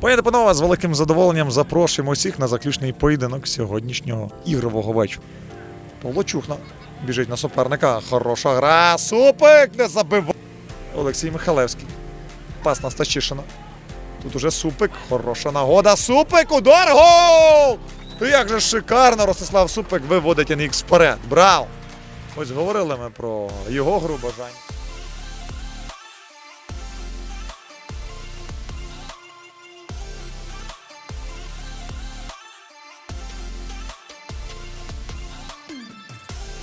Пані панове, з великим задоволенням запрошуємо всіх на заключний поєдинок сьогоднішнього ігрового вечора. Павло Чухна біжить на суперника. Хороша гра. Супик не забив. Олексій Михалевський. Пас на Стащишина. Тут уже Супик. Хороша нагода. Супик. Удар. Гол! Як же шикарно Ростислав Супик виводить NX вперед. Браво! Ось говорили ми про його гру бажання.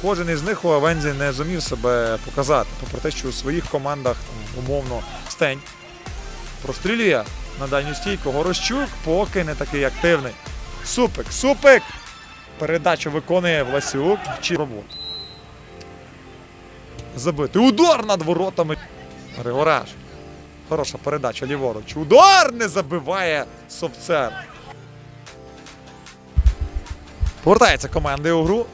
Кожен із них у Авензі не зумів себе показати, попри те, що у своїх командах там, умовно стень прострілює на дальню стійку. Горощук поки не такий активний. Супик, супик! Передачу виконує Власюк. Чи роботу. Забитий. Удар над воротами. Григораш. Хороша передача ліворуч. Удар не забиває Совцер. Повертається команда у гру.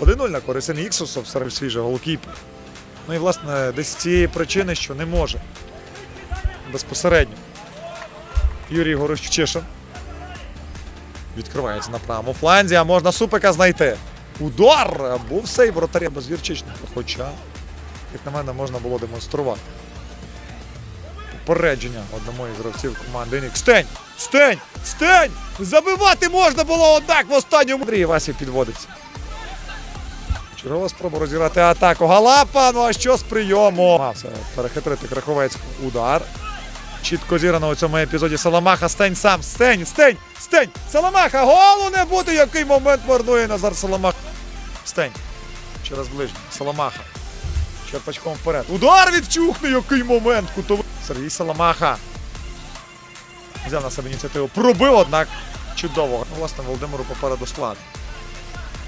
1-0 на користь Ніксу, Совцер свіжий голкіпер. Ну і власне десь з цієї причини, що не може безпосередньо. Юрій Горощишин. Відкривається на правому фланзі, а можна супика знайти. Удар! Був сейв вратаря без Вірчичника. Хоча, як на мене, можна було демонструвати. Попередження одному із гравців команди Нік. Стень! Стень! Стень! Забивати можна було однак в останньому. Андрій Васів підводиться. Чергова спроба розіграти атаку. Галапа, ну а що з прийому? Мав це перехитрити Краховецького. Удар. Чітко зірано у цьому епізоді Саламаха. Стень сам. Стень, стень, стень. Саламаха. Голу не буде. Який момент марнує Назар Саламаха. Стень. Через ближній. Саламаха. Черпачком вперед. Удар від Чухни. Який момент. Кутовий. Сергій Саламаха. Взяв на себе ініціативу. Пробив, однак чудово. Власне, Володимиру попереду склад.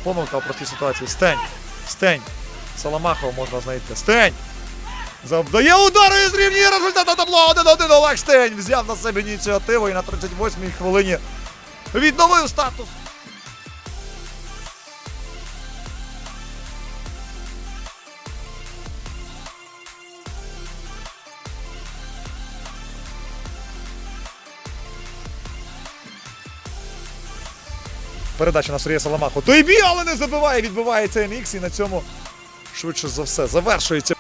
Помилка у простій ситуації. Стень. Стень. Саламахова можна знайти. Стень. Завдає удару і зрівнює результат на табло. 1-1 Олег Стень взяв на себе ініціативу і на 38-й хвилині відновив статус. Передача на Сергія Саламаху. Той бій, але не забиває. Відбивається NX і на цьому швидше за все завершується